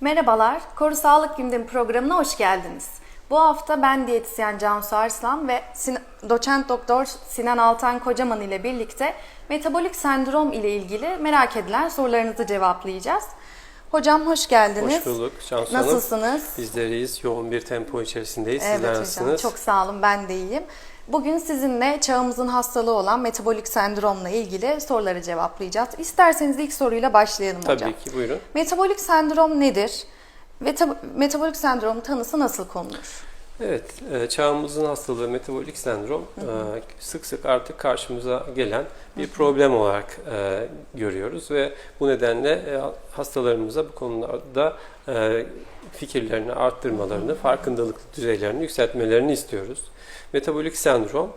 Merhabalar, Koru Sağlık Gündemi programına hoş geldiniz. Bu hafta ben diyetisyen Cansu Arslan ve doçent doktor Sinan Altan Kocaman ile birlikte metabolik sendrom ile ilgili merak edilen sorularınızı cevaplayacağız. Hocam hoş geldiniz. Hoş bulduk Hanım. Nasılsınız? Bizleriz. Yoğun bir tempo içerisindeyiz. Sizler Evet hocam, nasılsınız? çok sağ olun ben de iyiyim. Bugün sizinle çağımızın hastalığı olan metabolik sendromla ilgili soruları cevaplayacağız. İsterseniz ilk soruyla başlayalım Tabii hocam. ki buyurun. Metabolik sendrom nedir? Ve tab- metabolik sendrom tanısı nasıl konulur? Evet, e, çağımızın hastalığı metabolik sendrom e, sık sık artık karşımıza gelen bir problem olarak e, görüyoruz ve bu nedenle hastalarımıza bu konularda fikirlerini arttırmalarını, farkındalık düzeylerini yükseltmelerini istiyoruz. Metabolik sendrom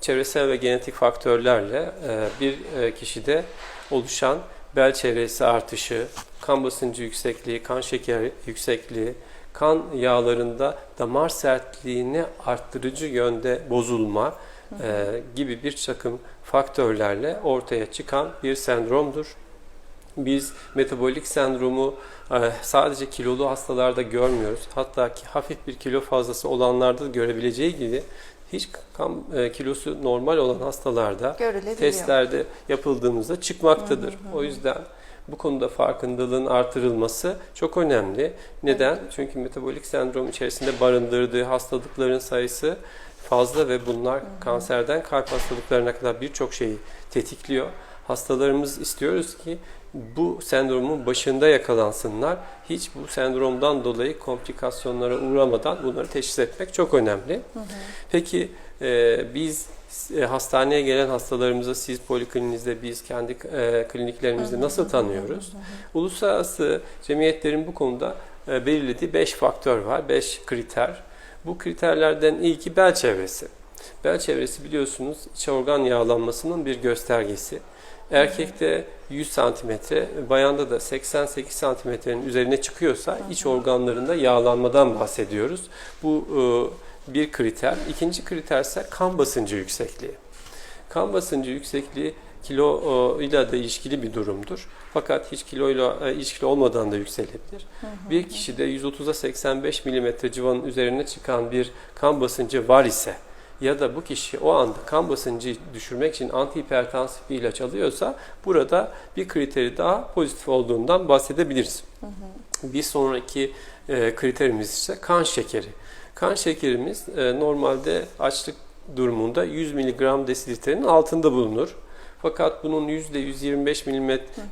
çevresel ve genetik faktörlerle e, bir e, kişide oluşan bel çevresi artışı, kan basıncı yüksekliği, kan şeker yüksekliği, kan yağlarında damar sertliğini arttırıcı yönde bozulma e, gibi bir takım faktörlerle ortaya çıkan bir sendromdur. Biz metabolik sendromu e, sadece kilolu hastalarda görmüyoruz. Hatta ki hafif bir kilo fazlası olanlarda da görebileceği gibi hiç kan e, kilosu normal olan hastalarda testlerde yapıldığımızda çıkmaktadır. O yüzden bu konuda farkındalığın artırılması çok önemli. Neden? Çünkü metabolik sendrom içerisinde barındırdığı hastalıkların sayısı fazla ve bunlar kanserden kalp hastalıklarına kadar birçok şeyi tetikliyor. Hastalarımız istiyoruz ki bu sendromun başında yakalansınlar. Hiç bu sendromdan dolayı komplikasyonlara uğramadan bunları teşhis etmek çok önemli. Peki e, biz e, hastaneye gelen hastalarımızı siz poliklininizde biz kendi e, kliniklerimizde nasıl tanıyoruz? Uluslararası cemiyetlerin bu konuda e, belirlediği 5 faktör var, 5 kriter. Bu kriterlerden ilki bel çevresi. Bel çevresi biliyorsunuz iç organ yağlanmasının bir göstergesi. Erkekte 100 santimetre, bayanda da 88 santimetrenin üzerine çıkıyorsa iç organlarında yağlanmadan bahsediyoruz. Bu e, bir kriter. İkinci kriter ise kan basıncı yüksekliği. Kan basıncı yüksekliği kilo e, ile de ilişkili bir durumdur. Fakat hiç kiloyla e, ilişkili olmadan da yükselebilir. Bir kişide 130'a 85 mm civanın üzerine çıkan bir kan basıncı var ise ya da bu kişi o anda kan basıncı düşürmek için antihipertansif bir ilaç alıyorsa burada bir kriteri daha pozitif olduğundan bahsedebiliriz. Bir sonraki e, kriterimiz ise kan şekeri. Kan şekerimiz e, normalde açlık durumunda 100 mg desilitrenin altında bulunur. Fakat bunun %125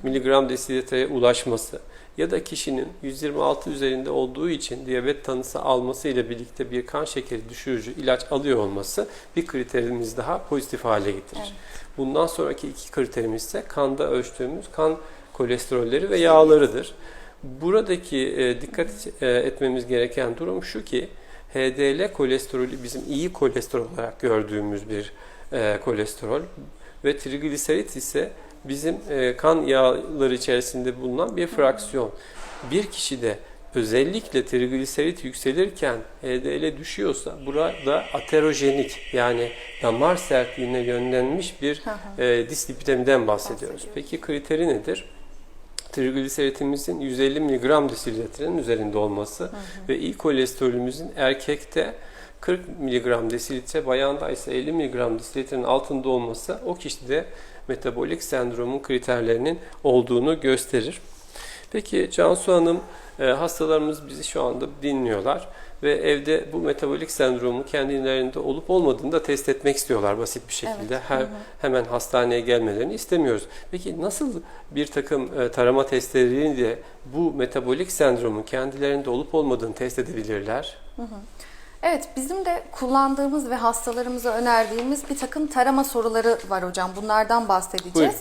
mg desilitreye ulaşması ya da kişinin 126 üzerinde olduğu için diyabet tanısı alması ile birlikte bir kan şekeri düşürücü ilaç alıyor olması bir kriterimiz daha pozitif hale getirir. Evet. Bundan sonraki iki kriterimiz ise kanda ölçtüğümüz kan kolesterolleri ve yağlarıdır. Buradaki e, dikkat e, etmemiz gereken durum şu ki HDL kolesterolü bizim iyi kolesterol olarak gördüğümüz bir e, kolesterol ve trigliserit ise bizim e, kan yağları içerisinde bulunan bir fraksiyon. Bir kişide özellikle trigliserit yükselirken HDL düşüyorsa burada aterojenik yani damar sertliğine yönlenmiş bir e, dislipidemiden bahsediyoruz. Peki kriteri nedir? Trigliseritimizin 150 mg desilitrenin üzerinde olması ve iyi kolesterolümüzün erkekte 40 mg desilitre, bayanda ise 50 mg desilitrenin altında olması o kişide metabolik sendromun kriterlerinin olduğunu gösterir. Peki Cansu Hanım, e, hastalarımız bizi şu anda dinliyorlar ve evde bu metabolik sendromu kendilerinde olup olmadığını da test etmek istiyorlar basit bir şekilde. Evet, Her, hemen hastaneye gelmelerini istemiyoruz. Peki nasıl bir takım e, tarama testleriyle bu metabolik sendromun kendilerinde olup olmadığını test edebilirler? Evet, bizim de kullandığımız ve hastalarımıza önerdiğimiz bir takım tarama soruları var hocam. Bunlardan bahsedeceğiz. Buyurun.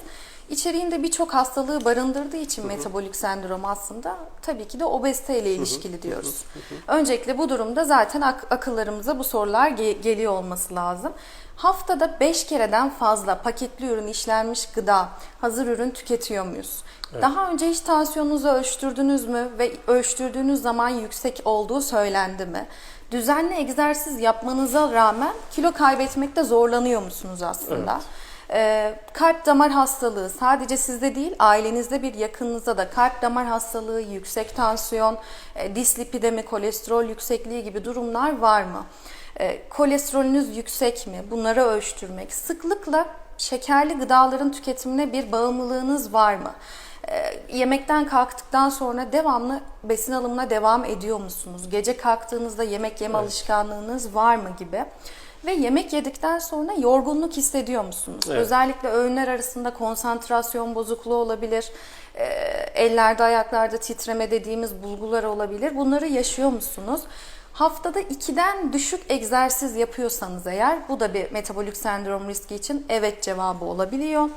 İçeriğinde birçok hastalığı barındırdığı için metabolik sendrom aslında tabii ki de obezite ile ilişkili diyoruz. Öncelikle bu durumda zaten ak- akıllarımıza bu sorular ge- geliyor olması lazım. Haftada 5 kereden fazla paketli ürün, işlenmiş gıda, hazır ürün tüketiyor muyuz? Daha önce hiç tansiyonunuzu ölçtürdünüz mü ve ölçtürdüğünüz zaman yüksek olduğu söylendi mi? Düzenli egzersiz yapmanıza rağmen kilo kaybetmekte zorlanıyor musunuz aslında? Ee, kalp damar hastalığı sadece sizde değil ailenizde bir yakınınızda da kalp damar hastalığı, yüksek tansiyon, e, dislipidemi, kolesterol yüksekliği gibi durumlar var mı? E, kolesterolünüz yüksek mi? Bunları ölçtürmek. Sıklıkla şekerli gıdaların tüketimine bir bağımlılığınız var mı? E, yemekten kalktıktan sonra devamlı besin alımına devam ediyor musunuz? Gece kalktığınızda yemek yeme alışkanlığınız var mı gibi? Ve yemek yedikten sonra yorgunluk hissediyor musunuz? Evet. Özellikle öğünler arasında konsantrasyon bozukluğu olabilir. E, ellerde ayaklarda titreme dediğimiz bulgular olabilir. Bunları yaşıyor musunuz? Haftada 2'den düşük egzersiz yapıyorsanız eğer bu da bir metabolik sendrom riski için evet cevabı olabiliyor.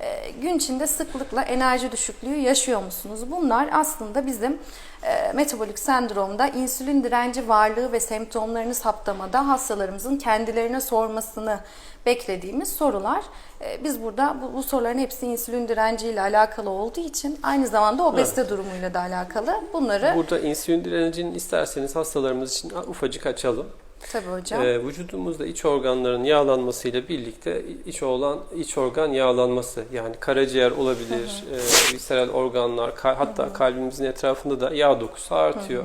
E, gün içinde sıklıkla enerji düşüklüğü yaşıyor musunuz? Bunlar aslında bizim e, metabolik sendromda insülin direnci varlığı ve semptomlarını saptamada hastalarımızın kendilerine sormasını beklediğimiz sorular. E, biz burada bu, bu soruların hepsi insülin direnciyle alakalı olduğu için aynı zamanda obezite durumuyla da alakalı. Bunları Burada insülin direncini isterseniz hastalarımız için ufacık açalım. Tabii hocam. Ee, vücudumuzda iç organların yağlanmasıyla birlikte iç olan iç organ yağlanması yani karaciğer olabilir, e, visceral organlar, ka- hatta kalbimizin etrafında da yağ dokusu artıyor.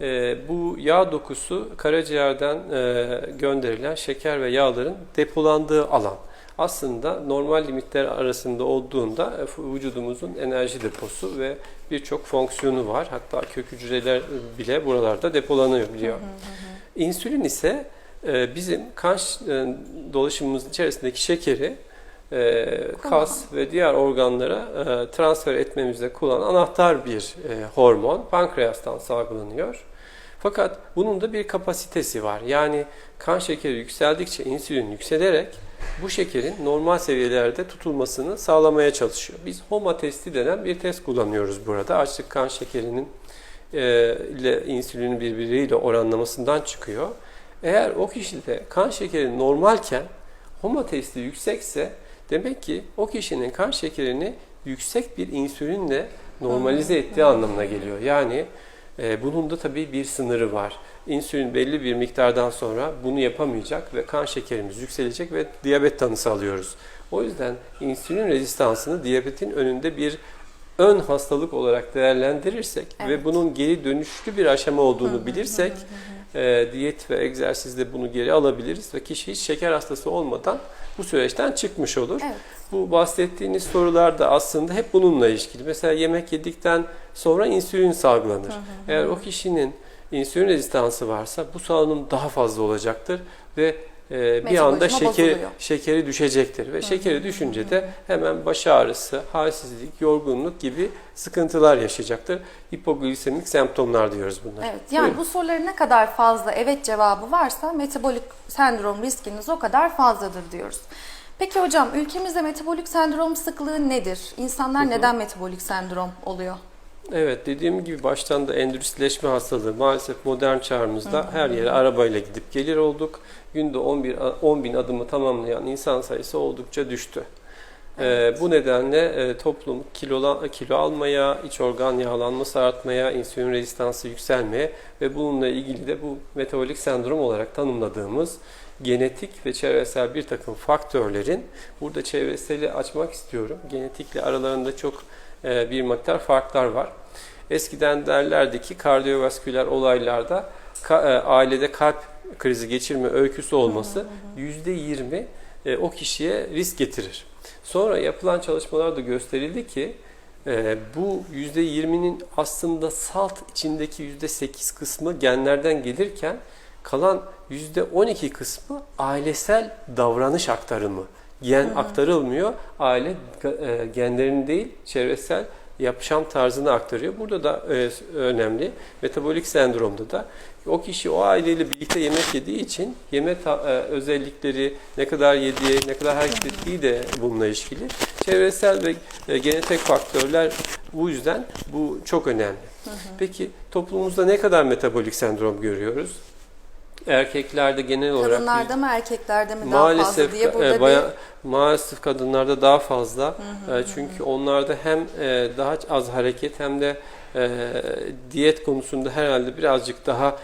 Ee, bu yağ dokusu karaciğerden e, gönderilen şeker ve yağların depolandığı alan. Aslında normal limitler arasında olduğunda e, vücudumuzun enerji deposu ve birçok fonksiyonu var. Hatta kök hücreler bile buralarda depolanıyor biliyor. İnsülin ise e, bizim kan e, dolaşımımız içerisindeki şekeri e, kas ve diğer organlara e, transfer etmemizde kullanan anahtar bir e, hormon. Pankreastan salgılanıyor. Fakat bunun da bir kapasitesi var. Yani kan şekeri yükseldikçe insülin yükselerek bu şekerin normal seviyelerde tutulmasını sağlamaya çalışıyor. Biz HOMA testi denen bir test kullanıyoruz burada. Açlık kan şekerinin ile insülinin birbiriyle oranlamasından çıkıyor. Eğer o kişide kan şekeri normalken HOMA testi yüksekse demek ki o kişinin kan şekerini yüksek bir insülinle normalize ettiği anlamına geliyor. Yani e, bunun da tabii bir sınırı var. İnsülin belli bir miktardan sonra bunu yapamayacak ve kan şekerimiz yükselecek ve diyabet tanısı alıyoruz. O yüzden insülin rezistansını diyabetin önünde bir ön hastalık olarak değerlendirirsek Evet. ve bunun geri dönüşlü bir aşama olduğunu bilirsek e, diyet ve egzersizle bunu geri alabiliriz ve kişi hiç şeker hastası olmadan bu süreçten çıkmış olur. Evet. Bu bahsettiğiniz sorular da aslında hep bununla ilişkili. Mesela yemek yedikten sonra insülin salgılanır. Eğer o kişinin insülin rezistansı varsa bu salınım daha fazla olacaktır ve e, bir anda Metabolizma şeker, bozuluyor. şekeri düşecektir. Ve şekeri düşünce de hemen baş ağrısı, halsizlik, yorgunluk gibi sıkıntılar yaşayacaktır. Hipoglisemik semptomlar diyoruz bunlar. Evet, yani Buyurun. bu soruların ne kadar fazla evet cevabı varsa metabolik sendrom riskiniz o kadar fazladır diyoruz. Peki hocam ülkemizde metabolik sendrom sıklığı nedir? İnsanlar neden metabolik sendrom oluyor? Evet dediğim gibi baştan da endüstrileşme hastalığı maalesef modern çağımızda her yere arabayla gidip gelir olduk. Günde 11 a- 10 bin adımı tamamlayan insan sayısı oldukça düştü. Ee, bu nedenle e, toplum kilo, kilo almaya, iç organ yağlanması artmaya, insülin rezistansı yükselmeye ve bununla ilgili de bu metabolik sendrom olarak tanımladığımız genetik ve çevresel bir takım faktörlerin burada çevreseli açmak istiyorum. Genetikle aralarında çok e, bir miktar farklar var. Eskiden derlerdi ki kardiyovasküler olaylarda ka- e, ailede kalp krizi geçirme öyküsü olması %20 e, o kişiye risk getirir. Sonra yapılan çalışmalarda gösterildi ki e, bu %20'nin aslında salt içindeki %8 kısmı genlerden gelirken kalan %12 kısmı ailesel davranış aktarımı. Gen aktarılmıyor. Aile e, genlerini değil çevresel yaşam tarzını aktarıyor. Burada da e, önemli. Metabolik sendromda da o kişi o aileyle birlikte yemek yediği için yeme e, özellikleri ne kadar yediği, ne kadar hareket ettiği de bununla ilişkili. Çevresel ve e, genetik faktörler bu yüzden bu çok önemli. Peki toplumumuzda ne kadar metabolik sendrom görüyoruz? Erkeklerde genel olarak Kadınlarda mı erkeklerde mi daha maalesef fazla diye burada e, baya- bir maalesef kadınlarda daha fazla. E, çünkü onlarda hem e, daha az hareket hem de e, diyet konusunda herhalde birazcık daha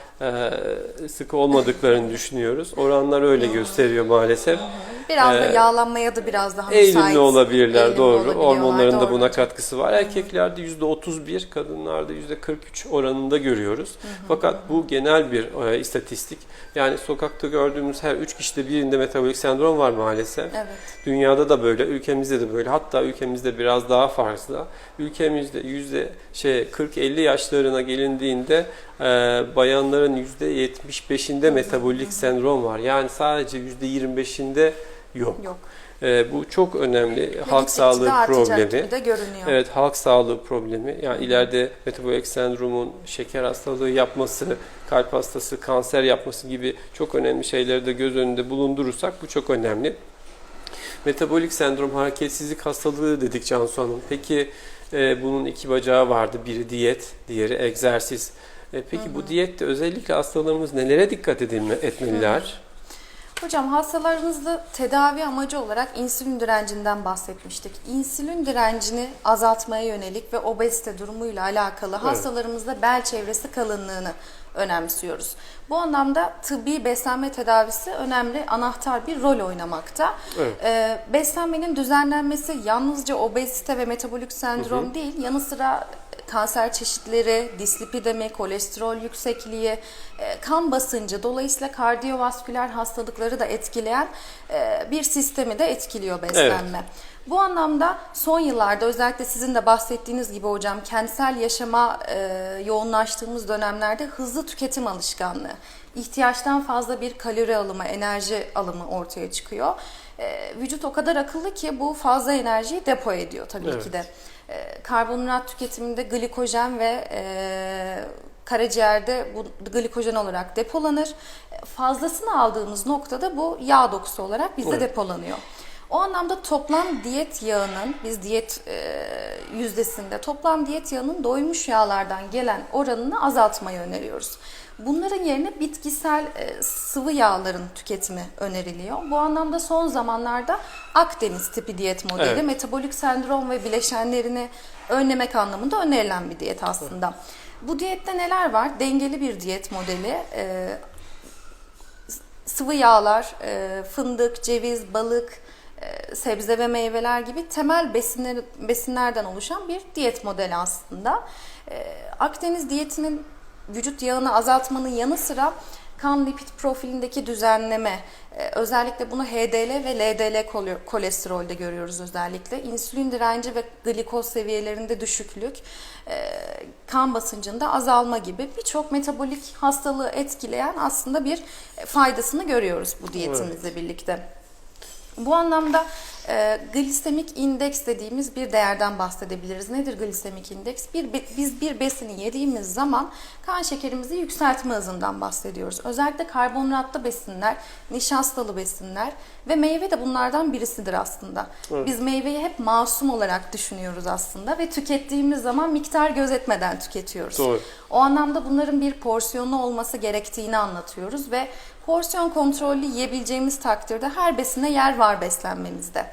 sıkı olmadıklarını düşünüyoruz. Oranlar öyle gösteriyor maalesef. Biraz da Ee, yağlanmaya da biraz daha Eğilimli müsait. olabilirler Eğilimli doğru. Hormonların da buna katkısı var. Erkeklerde %31, kadınlarda %43 oranında görüyoruz. Fakat bu genel bir e, istatistik. Yani sokakta gördüğümüz her 3 kişide birinde metabolik sendrom var maalesef. Evet. Dünyada da böyle, ülkemizde de böyle. Hatta ülkemizde biraz daha fazla. Ülkemizde yüzde şey 40-50 yaşlarına gelindiğinde e, bayanların yüzde 75'inde metabolik sendrom var. Yani sadece yüzde 25'inde yok. Yok. E, bu çok önemli. Ve halk sağlığı problemi. Evet, halk sağlığı problemi. Yani ileride metabolik sendromun şeker hastalığı yapması, kalp hastası, kanser yapması gibi çok önemli şeyleri de göz önünde bulundurursak bu çok önemli. Metabolik sendrom hareketsizlik hastalığı dedik Cansu Hanım. Peki e, bunun iki bacağı vardı. Biri diyet, diğeri egzersiz. E, peki bu diyette özellikle hastalarımız nelere dikkat edilme, etmeliler? Hocam hastalarımızda tedavi amacı olarak insülin direncinden bahsetmiştik. İnsülin direncini azaltmaya yönelik ve obezite durumuyla alakalı hastalarımızda bel çevresi kalınlığını önemsiyoruz. Bu anlamda tıbbi beslenme tedavisi önemli, anahtar bir rol oynamakta. Evet. Ee, beslenmenin düzenlenmesi yalnızca obezite ve metabolik sendrom değil, yanı sıra kanser çeşitleri, dislipidemi, kolesterol yüksekliği, e, kan basıncı, dolayısıyla kardiyovasküler hastalıkları da etkileyen e, bir sistemi de etkiliyor beslenme. Bu anlamda son yıllarda özellikle sizin de bahsettiğiniz gibi hocam kentsel yaşama e, yoğunlaştığımız dönemlerde hızlı tüketim alışkanlığı, ihtiyaçtan fazla bir kalori alımı, enerji alımı ortaya çıkıyor. E, vücut o kadar akıllı ki bu fazla enerjiyi depo ediyor tabii Evet. ki de. E, karbonhidrat tüketiminde glikojen ve e, karaciğerde bu glikojen olarak depolanır. Fazlasını aldığımız noktada bu yağ dokusu olarak bizde Evet. depolanıyor. O anlamda toplam diyet yağının, biz diyet e, yüzdesinde toplam diyet yağının doymuş yağlardan gelen oranını azaltmayı öneriyoruz. Bunların yerine bitkisel e, sıvı yağların tüketimi öneriliyor. Bu anlamda son zamanlarda Akdeniz tipi diyet modeli Evet. metabolik sendrom ve bileşenlerini önlemek anlamında önerilen bir diyet aslında. Bu diyette neler var? Dengeli bir diyet modeli. e, sıvı yağlar, e, fındık, ceviz, balık, e, sebze ve meyveler gibi temel besinler, besinlerden oluşan bir diyet modeli aslında. E, Akdeniz diyetinin vücut yağını azaltmanın yanı sıra kan lipid profilindeki düzenleme, e, özellikle bunu HDL ve LDL kole- kolesterolde görüyoruz özellikle. İnsülin direnci ve glikoz seviyelerinde düşüklük, e, kan basıncında azalma gibi birçok metabolik hastalığı etkileyen aslında bir e, faydasını görüyoruz bu diyetimizle birlikte. Bu anlamda e, glisemik indeks dediğimiz bir değerden bahsedebiliriz. Nedir glisemik indeks? Bir, biz bir besini yediğimiz zaman kan şekerimizi yükseltme hızından bahsediyoruz. Özellikle karbonhidratlı besinler, nişastalı besinler ve meyve de bunlardan birisidir aslında. Evet. Biz meyveyi hep masum olarak düşünüyoruz aslında ve tükettiğimiz zaman miktar gözetmeden tüketiyoruz. Doğru. O anlamda bunların bir porsiyonlu olması gerektiğini anlatıyoruz ve porsiyon kontrollü yiyebileceğimiz takdirde her besine yer var beslenmemizde.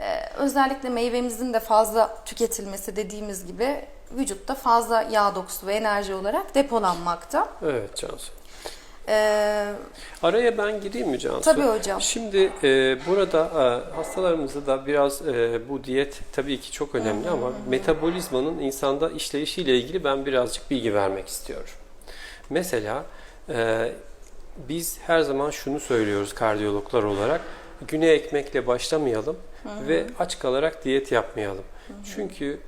Ee, özellikle meyvemizin de fazla tüketilmesi dediğimiz gibi vücutta fazla yağ dokusu ve enerji olarak depolanmakta. Evet Cansu. Ee, Araya ben gireyim mi Cansu? tabii hocam. Şimdi e, burada e, hastalarımızda da biraz e, bu diyet tabii ki çok önemli ama metabolizmanın insanda işleyişiyle ilgili ben birazcık bilgi vermek istiyorum. Mesela e, biz her zaman şunu söylüyoruz kardiyologlar olarak güne ekmekle başlamayalım ve aç kalarak diyet yapmayalım. Çünkü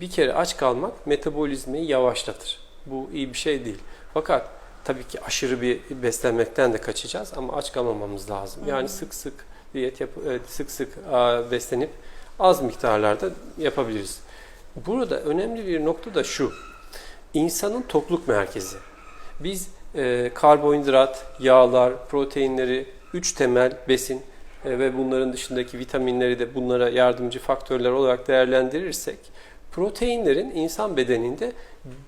bir kere aç kalmak metabolizmayı yavaşlatır. Bu iyi bir şey değil. Fakat tabii ki aşırı bir beslenmekten de kaçacağız ama aç kalmamamız lazım. Yani sık sık diyet yap e, sık sık beslenip az miktarlarda yapabiliriz. Burada önemli bir nokta da şu. İnsanın tokluk merkezi. Biz e, karbonhidrat, yağlar, proteinleri, üç temel besin ve bunların dışındaki vitaminleri de bunlara yardımcı faktörler olarak değerlendirirsek proteinlerin insan bedeninde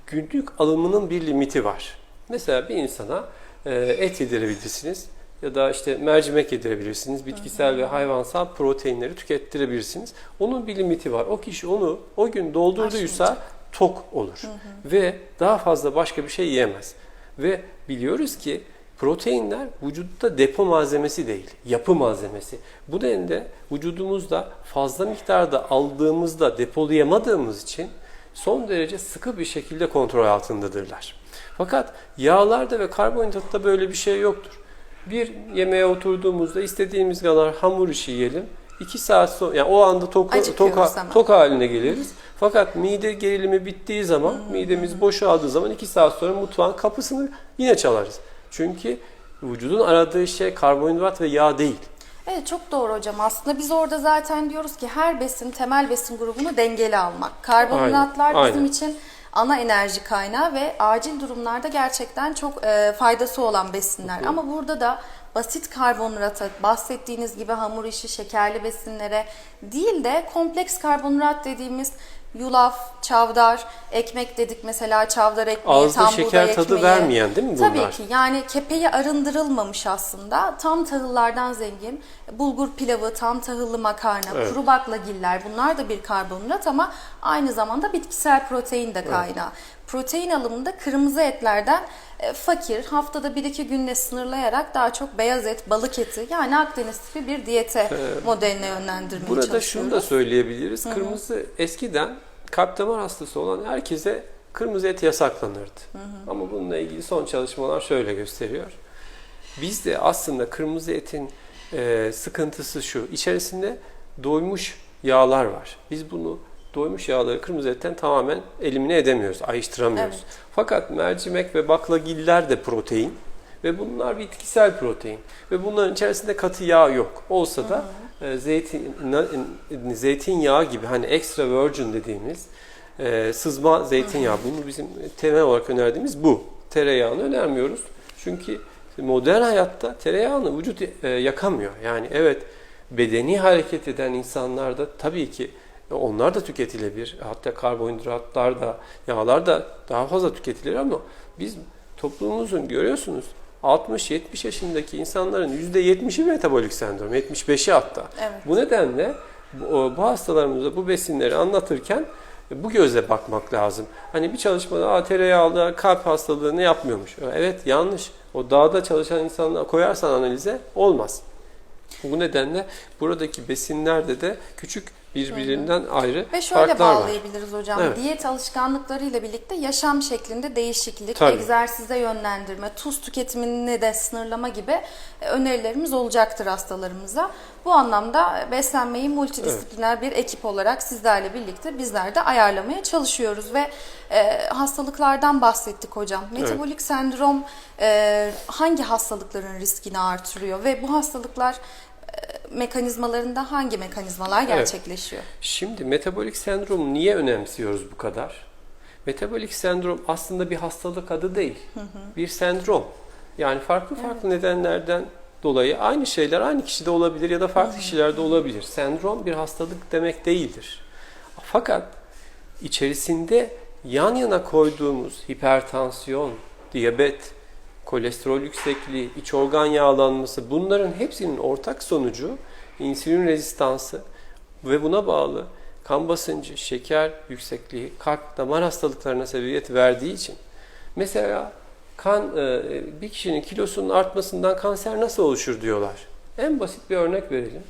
günlük alımının bir limiti var. Mesela bir insana e, et yedirebilirsiniz ya da işte mercimek yedirebilirsiniz. Bitkisel ve hayvansal proteinleri tükettirebilirsiniz. Onun bir limiti var. O kişi onu o gün doldurduysa tok olur ve daha fazla başka bir şey yiyemez. Ve biliyoruz ki Proteinler vücutta depo malzemesi değil, yapı malzemesi. Bu nedenle vücudumuzda fazla miktarda aldığımızda depolayamadığımız için son derece sıkı bir şekilde kontrol altındadırlar. Fakat yağlarda ve karbonhidratta böyle bir şey yoktur. Bir yemeğe oturduğumuzda istediğimiz kadar hamur işi yiyelim. 2 saat sonra yani o anda tok, tok, tok haline geliriz. Fakat mide gerilimi bittiği zaman, midemiz boşaldığı zaman 2 saat sonra mutfağın kapısını yine çalarız. Çünkü vücudun aradığı şey karbonhidrat ve yağ değil. Evet çok doğru hocam. Aslında biz orada zaten diyoruz ki her besin, temel besin grubunu dengeli almak. Karbonhidratlar Aynen, bizim aynen. için ana enerji kaynağı ve acil durumlarda gerçekten çok e, faydası olan besinler. Ama burada da basit karbonhidrata, bahsettiğiniz gibi hamur işi, şekerli besinlere değil de kompleks karbonhidrat dediğimiz yulaf, çavdar, ekmek dedik mesela çavdar ekmeği, Ağızda tam şeker buğday tadı ekmeği. vermeyen değil mi bunlar? Tabii ki yani kepeği arındırılmamış aslında. Tam tahıllardan zengin. Bulgur pilavı, tam tahıllı makarna, Evet. kuru baklagiller bunlar da bir karbonhidrat ama aynı zamanda bitkisel protein de kaynağı. Protein alımında kırmızı etlerden e, fakir, haftada 1-2 günle sınırlayarak daha çok beyaz et, balık eti yani Akdeniz tipi bir diyete modeline yönlendirmeye Burada şunu çalışıyoruz. da söyleyebiliriz. Kırmızı eskiden kalp damar hastası olan herkese kırmızı et yasaklanırdı. Ama bununla ilgili son çalışmalar şöyle gösteriyor. Bizde aslında kırmızı etin e, sıkıntısı şu. İçerisinde doymuş yağlar var. Biz bunu doymuş yağları kırmızı etten tamamen elimine edemiyoruz, ayıştıramıyoruz. Evet. Fakat mercimek ve baklagiller de protein ve bunlar bitkisel protein ve bunların içerisinde katı yağ yok. Olsa da e, zeytin na- zeytinyağı gibi hani extra virgin dediğimiz e, sızma zeytinyağı bunu bizim temel olarak önerdiğimiz bu. Tereyağını önermiyoruz. Çünkü modern hayatta tereyağını vücut e, yakamıyor. Yani evet bedeni hareket eden insanlarda tabii ki onlar da tüketilebilir. Hatta karbonhidratlar da, yağlar da daha fazla tüketilir ama biz toplumumuzun görüyorsunuz 60-70 yaşındaki insanların %70'i metabolik sendrom, 75'i hatta. Evet. Bu nedenle bu, bu hastalarımıza bu besinleri anlatırken bu gözle bakmak lazım. Hani bir çalışmada Aa, tereyağlı kalp hastalığı ne yapmıyormuş. Evet yanlış. O dağda çalışan insanlar koyarsan analize olmaz. Bu nedenle buradaki besinlerde de küçük birbirinden ayrı Ve şöyle farklar var. bağlayabiliriz hocam. Evet. Diyet alışkanlıklarıyla birlikte yaşam şeklinde değişiklik, Tabii. egzersize yönlendirme, tuz tüketimini de sınırlama gibi e, önerilerimiz olacaktır hastalarımıza. Bu anlamda beslenmeyi multidisipliner bir ekip olarak sizlerle birlikte bizler de ayarlamaya çalışıyoruz ve e, hastalıklardan bahsettik hocam. Metabolik sendrom e, hangi hastalıkların riskini artırıyor ve bu hastalıklar e, mekanizmalarında hangi mekanizmalar Evet. gerçekleşiyor? Şimdi metabolik sendromu niye önemsiyoruz bu kadar? Metabolik sendrom aslında bir hastalık adı değil. Bir sendrom. Yani farklı farklı nedenlerden dolayı aynı şeyler aynı kişide olabilir ya da farklı kişilerde olabilir. Sendrom bir hastalık demek değildir. Fakat içerisinde yan yana koyduğumuz hipertansiyon, diyabet, kolesterol yüksekliği, iç organ yağlanması bunların hepsinin ortak sonucu insülin rezistansı ve buna bağlı kan basıncı, şeker yüksekliği, kalp damar hastalıklarına sebebiyet verdiği için mesela kan e, bir kişinin kilosunun artmasından kanser nasıl oluşur diyorlar. En basit bir örnek verelim.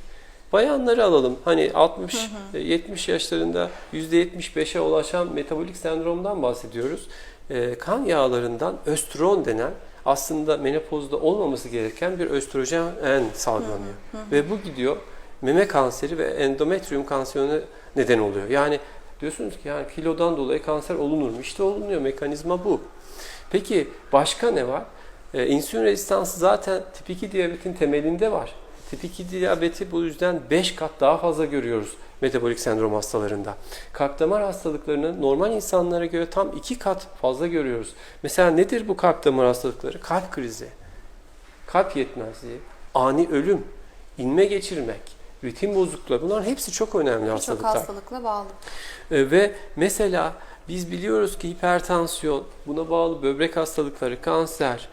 Bayanları alalım. Hani 60 e, 70 yaşlarında %75'e ulaşan metabolik sendromdan bahsediyoruz. E, kan yağlarından östrojen denen aslında menopozda olmaması gereken bir östrojen salgılanıyor. Ve bu gidiyor meme kanseri ve endometrium kanserine neden oluyor. Yani diyorsunuz ki yani kilodan dolayı kanser olunur mu? İşte olunuyor. Mekanizma bu. Peki başka ne var? Ee, insülin rezistansı zaten tip 2 diyabetin temelinde var. Tip 2 diyabeti bu yüzden 5 kat daha fazla görüyoruz metabolik sendrom hastalarında. Kalp damar hastalıklarını normal insanlara göre tam 2 kat fazla görüyoruz. Mesela nedir bu kalp damar hastalıkları? Kalp krizi, kalp yetmezliği, ani ölüm, inme geçirmek, ritim bozukluğu bunların hepsi çok önemli Birçok hastalıklar. hastalıkla bağlı. E, Ve mesela biz biliyoruz ki hipertansiyon, buna bağlı böbrek hastalıkları, kanser,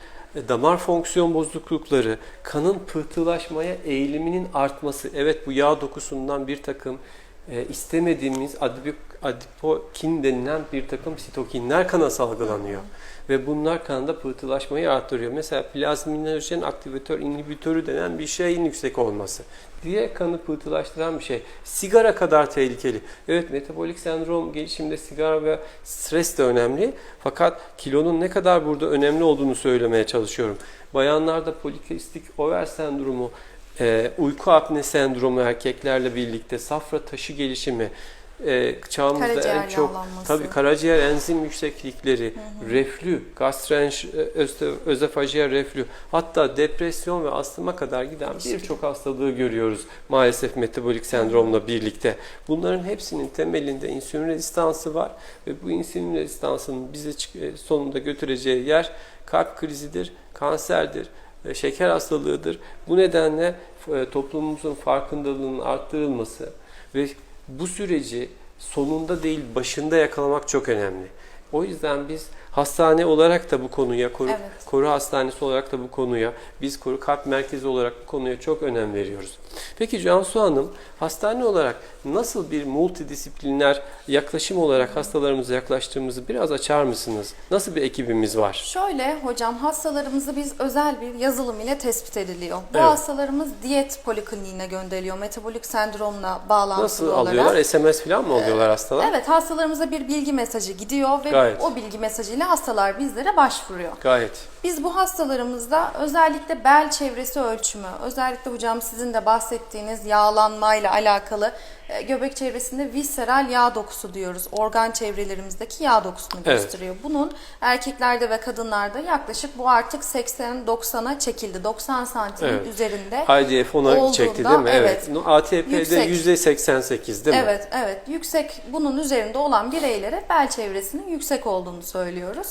damar fonksiyon bozuklukları, kanın pıhtılaşmaya eğiliminin artması, evet bu yağ dokusundan bir takım e, istemediğimiz adipokin denilen bir takım sitokinler kana salgılanıyor. Ve bunlar kanda pıhtılaşmayı arttırıyor. Mesela plazmininojen aktivatör inhibitörü denen bir şeyin yüksek olması. Diye kanı pıhtılaştıran bir şey. Sigara kadar tehlikeli. Evet metabolik sendrom gelişiminde sigara ve stres de önemli. Fakat kilonun ne kadar burada önemli olduğunu söylemeye çalışıyorum. Bayanlarda polikistik over sendromu, e, uyku apne sendromu erkeklerle birlikte safra taşı gelişimi, e, çağımızda Karaciğer en çok yağlanması. tabii karaciğer enzim yükseklikleri, reflü, gastroözofajiyer reflü, hatta depresyon ve astıma kadar giden birçok hastalığı görüyoruz maalesef metabolik sendromla birlikte. Bunların hepsinin temelinde insülin rezistansı var ve bu insülin rezistansının bize çık- e, sonunda götüreceği yer kalp krizidir, kanserdir, e, şeker hastalığıdır. Bu nedenle e, toplumumuzun farkındalığının arttırılması ve bu süreci sonunda değil başında yakalamak çok önemli. O yüzden biz hastane olarak da bu konuya, koru, Evet. koru hastanesi olarak da bu konuya, biz koru kalp merkezi olarak bu konuya çok önem veriyoruz. Peki Cansu Hanım, hastane olarak nasıl bir multidisipliner yaklaşım olarak hastalarımıza yaklaştığımızı biraz açar mısınız? Nasıl bir ekibimiz var? Şöyle hocam hastalarımızı biz özel bir yazılım ile tespit ediliyor. Bu Evet. hastalarımız diyet polikliniğine gönderiliyor. Metabolik sendromla bağlantılı Nasıl olarak. alıyorlar? SMS falan mı alıyorlar hastalar? Evet hastalarımıza bir bilgi mesajı gidiyor ve Gayet. o bilgi mesajıyla hastalar bizlere başvuruyor. Gayet. Biz bu hastalarımızda özellikle bel çevresi ölçümü, özellikle hocam sizin de bahsettiğiniz yağlanmayla alakalı göbek çevresinde visceral yağ dokusu diyoruz. Organ çevrelerimizdeki yağ dokusunu Evet. gösteriyor. Bunun erkeklerde ve kadınlarda yaklaşık bu artık 80-90'a çekildi. 90 santimin Evet. üzerinde. IDF ona çekti değil mi? evet. No, ATP'de Yüksek. %88 değil mi? Evet, evet. Yüksek, bunun üzerinde olan bireylere bel çevresinin yüksek olduğunu söylüyoruz.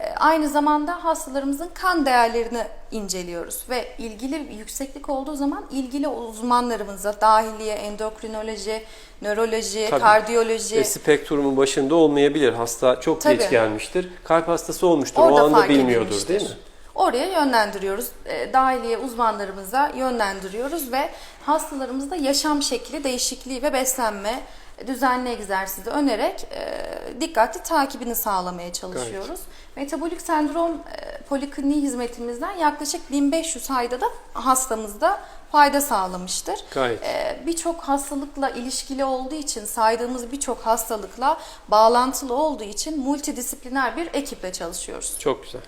E, Aynı zamanda hastalarımızın kan değerlerini inceliyoruz ve ilgili yükseklik olduğu zaman ilgili uzmanlarımıza dahiliye, endokrinoloji, nöroloji, Tabii. kardiyoloji Ve spektrumun başında olmayabilir. Hasta çok Tabii. geç gelmiştir. Kalp hastası olmuştur. orada o anda bilmiyordur edilmiştir. değil mi? Oraya yönlendiriyoruz. E, dahiliye uzmanlarımıza yönlendiriyoruz ve hastalarımızda yaşam şekli değişikliği ve beslenme, düzenli egzersizi önererek e, dikkatli takibini sağlamaya çalışıyoruz. Metabolik sendrom e, polikliniği hizmetimizden yaklaşık 1500 ayda da hastamızda fayda sağlamıştır. Gayet. E, birçok hastalıkla ilişkili olduğu için saydığımız birçok hastalıkla bağlantılı olduğu için multidisipliner bir ekiple çalışıyoruz. Çok güzel.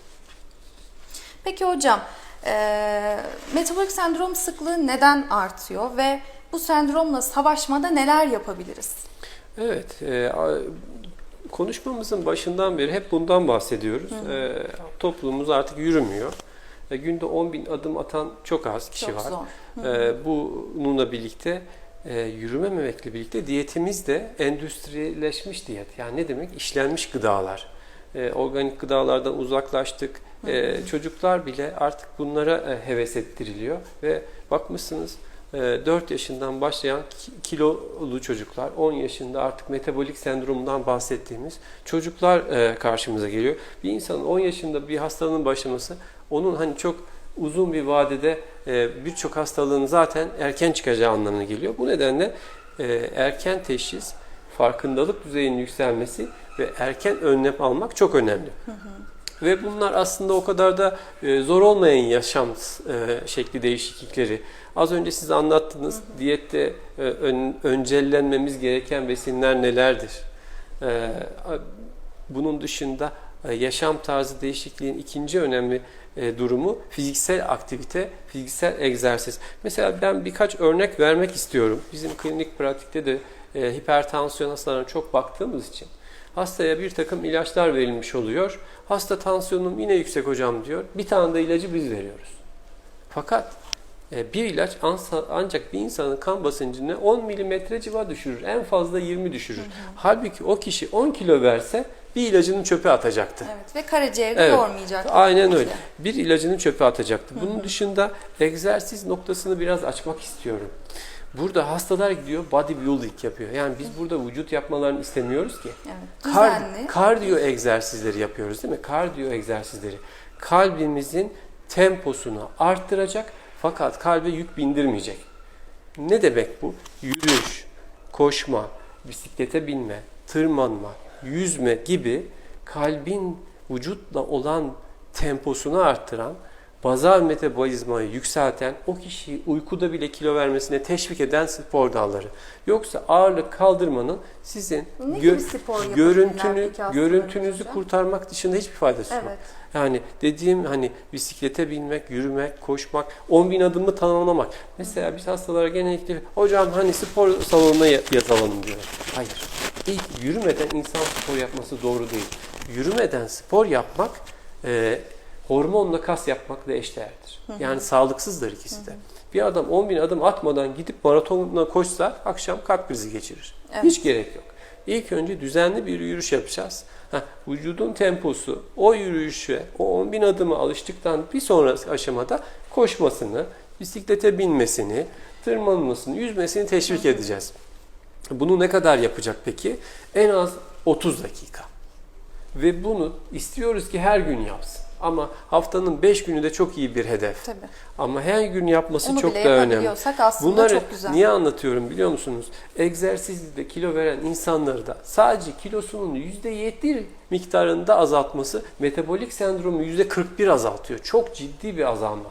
Peki hocam, e, metabolik sendrom sıklığı neden artıyor ve bu sendromla savaşmada neler yapabiliriz? Evet. e, konuşmamızın başından beri hep bundan bahsediyoruz. E, toplumumuz artık yürümüyor. E, günde 10 bin adım atan çok az kişi Çok var. zor. Ee, bununla birlikte e, yürümememekle birlikte diyetimiz de endüstrileşmiş diyet. Yani ne demek? İşlenmiş gıdalar. E, organik gıdalardan uzaklaştık. E, çocuklar bile artık bunlara e, heves ettiriliyor ve bakmışsınız e, 4 yaşından başlayan ki- kilolu çocuklar, 10 yaşında artık metabolik sendromundan bahsettiğimiz çocuklar e, karşımıza geliyor. Bir insanın 10 yaşında bir hastalığın başlaması onun hani çok uzun bir vadede e, birçok hastalığın zaten erken çıkacağı anlamına geliyor. Bu nedenle e, erken teşhis, farkındalık düzeyinin yükselmesi ve erken önlem almak çok önemli. Ve bunlar aslında o kadar da e, zor olmayan yaşam e, şekli değişiklikleri. Az önce size anlattınız diyette e, ön- öncellenmemiz gereken besinler nelerdir? E, bunun dışında e, yaşam tarzı değişikliğin ikinci önemli e, durumu fiziksel aktivite, fiziksel egzersiz. Mesela ben birkaç örnek vermek istiyorum. Bizim klinik pratikte de e, hipertansiyon hastalarına çok baktığımız için hastaya bir takım ilaçlar verilmiş oluyor. Hasta tansiyonum yine yüksek hocam diyor. Bir tane de ilacı biz veriyoruz. Fakat e, bir ilaç ancak bir insanın kan basıncını 10 milimetre civa düşürür. En fazla 20 düşürür. Halbuki o kişi 10 kilo verse bir ilacını çöpe atacaktı. Evet ve karaciğeri Evet. yormayacak. Aynen öyle. Bir ilacını çöpe atacaktı. Bunun dışında egzersiz noktasını biraz açmak istiyorum. Burada hastalar gidiyor bodybuilding yapıyor. Yani biz burada vücut yapmalarını istemiyoruz ki. Evet. Kar- kardiyo egzersizleri yapıyoruz değil mi? Kardiyo egzersizleri. Kalbimizin temposunu arttıracak fakat kalbe yük bindirmeyecek. Ne demek bu? Yürüyüş, koşma, bisiklete binme, tırmanma, yüzme gibi kalbin vücutla olan temposunu arttıran, bazal metabolizmayı yükselten, o kişiyi uykuda bile kilo vermesine teşvik eden spor dalları. Yoksa ağırlık kaldırmanın sizin Ne gö- görüntünü, görüntünüzü kurtarmak dışında hiçbir faydası yok. Evet. Yani dediğim hani bisiklete binmek, yürümek, koşmak, 10 bin adımı tamamlamak. Mesela biz hastalara genellikle hocam hani spor salonuna ya- yazalım diyorlar. Hayır. İlk yürümeden insan spor yapması doğru değil. Yürümeden spor yapmak e, hormonla kas yapmakla eşdeğerdir. Yani sağlıksızdır ikisi de. Bir adam 10 bin adım atmadan gidip maratonla koşsa akşam kalp krizi geçirir. Evet. Hiç gerek yok. İlk önce düzenli bir yürüyüş yapacağız. Heh, vücudun temposu o yürüyüşe, o 10 bin adımı alıştıktan bir sonraki aşamada koşmasını, bisiklete binmesini, tırmanmasını, yüzmesini teşvik edeceğiz. Bunu ne kadar yapacak peki? En az 30 dakika. Ve bunu istiyoruz ki her gün yapsın. Ama haftanın 5 günü de çok iyi bir hedef. Tabii. Ama her gün yapması Onu çok bile da önemli. aslında Bunları çok güzel. niye anlatıyorum biliyor musunuz? Egzersizde kilo veren insanları da sadece kilosunun %7 miktarında azaltması metabolik sendromu %41 azaltıyor. Çok ciddi bir azalma.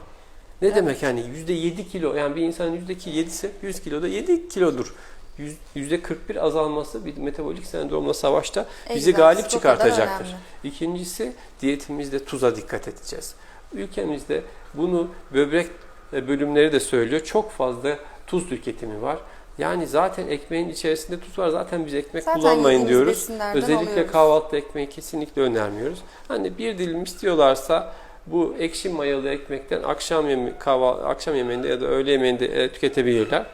Ne demek yani %7 kilo yani bir insanın yüzdeki 7'si 100 kiloda 7 kilodur. Yüz- %41 azalması bir metabolik sendromla savaşta bizi Egzersiz galip çıkartacaktır. İkincisi diyetimizde tuza dikkat edeceğiz. Ülkemizde bunu böbrek e, bölümleri de söylüyor. Çok fazla tuz tüketimi var. Yani zaten ekmeğin içerisinde tuz var. Zaten biz ekmek Zaten kullanmayın diyoruz. Özellikle alıyoruz. kahvaltı ekmeği kesinlikle önermiyoruz. Hani bir dilim istiyorlarsa bu ekşi mayalı ekmekten akşam yeme kahvaltı akşam yemeğinde ya da öğle yemeğinde e, tüketebilirler.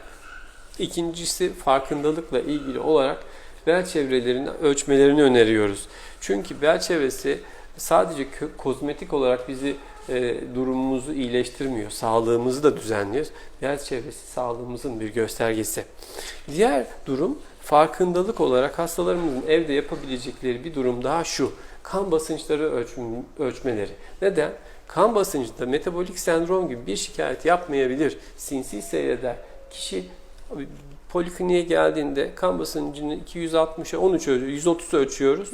İkincisi farkındalıkla ilgili olarak bel çevrelerini ölçmelerini öneriyoruz. Çünkü bel çevresi sadece kozmetik olarak bizi e, durumumuzu iyileştirmiyor, sağlığımızı da düzenliyor. Bel çevresi sağlığımızın bir göstergesi. Diğer durum farkındalık olarak hastalarımızın evde yapabilecekleri bir durum daha şu. Kan basınçları ölçm- ölçmeleri. Neden? Kan basıncında metabolik sendrom gibi bir şikayet yapmayabilir. Sinsi seyreder. Kişi Abi, polikliniğe geldiğinde kan basıncını 260'a 13 ölçüyor, 130 ölçüyoruz.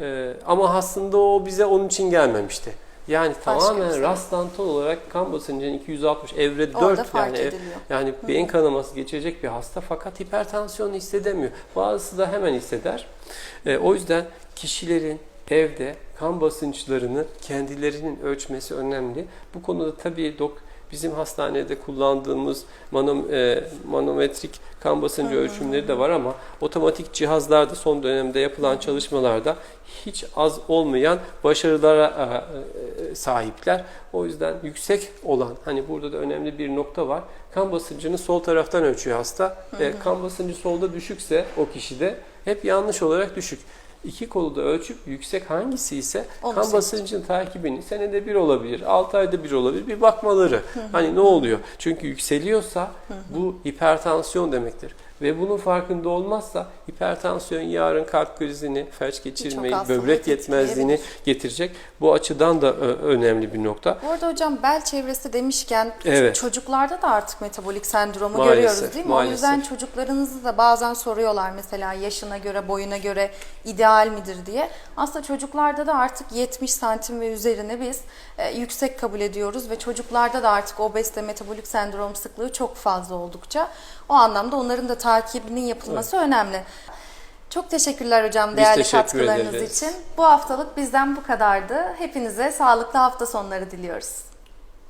Ee, ama aslında o bize onun için gelmemişti. Yani tamamen bir şey. rastlantı olarak kan basıncının 260 evre 4 Orada yani ediliyor. yani beyin kanaması geçirecek bir hasta fakat hipertansiyonu hissedemiyor. Bazısı da hemen hisseder. Ee, o yüzden kişilerin evde kan basınçlarını kendilerinin ölçmesi önemli. Bu konuda tabii dok bizim hastanede kullandığımız manom, e, manometrik kan basıncı ölçümleri de var ama otomatik cihazlarda son dönemde yapılan çalışmalarda hiç az olmayan başarılara e, e, sahipler. O yüzden yüksek olan hani burada da önemli bir nokta var. Kan basıncını sol taraftan ölçüyor hasta. E, kan basıncı solda düşükse o kişide hep yanlış olarak düşük. İki kolu da ölçüp yüksek hangisi ise Onu kan seçecek. basıncın takibini senede bir olabilir, 6 ayda bir olabilir bir bakmaları. Hani ne oluyor? Çünkü yükseliyorsa bu hipertansiyon demektir. Ve bunun farkında olmazsa hipertansiyon yarın kalp krizini, felç geçirmeyi, böbrek yetmezliğini getirecek. Bu açıdan da önemli bir nokta. Bu arada hocam bel çevresi demişken Evet. çocuklarda da artık metabolik sendromu Maalesef, görüyoruz değil mi? maalesef. O yüzden çocuklarınızı da bazen soruyorlar mesela yaşına göre, boyuna göre ideal midir diye. Aslında çocuklarda da artık 70 santim ve üzerine biz e, yüksek kabul ediyoruz ve çocuklarda da artık obezite, metabolik sendrom sıklığı çok fazla oldukça. O anlamda onların da takibinin yapılması önemli. Çok teşekkürler hocam Biz değerli teşekkür katkılarınız ederiz. için. Bu haftalık bizden bu kadardı. Hepinize sağlıklı hafta sonları diliyoruz.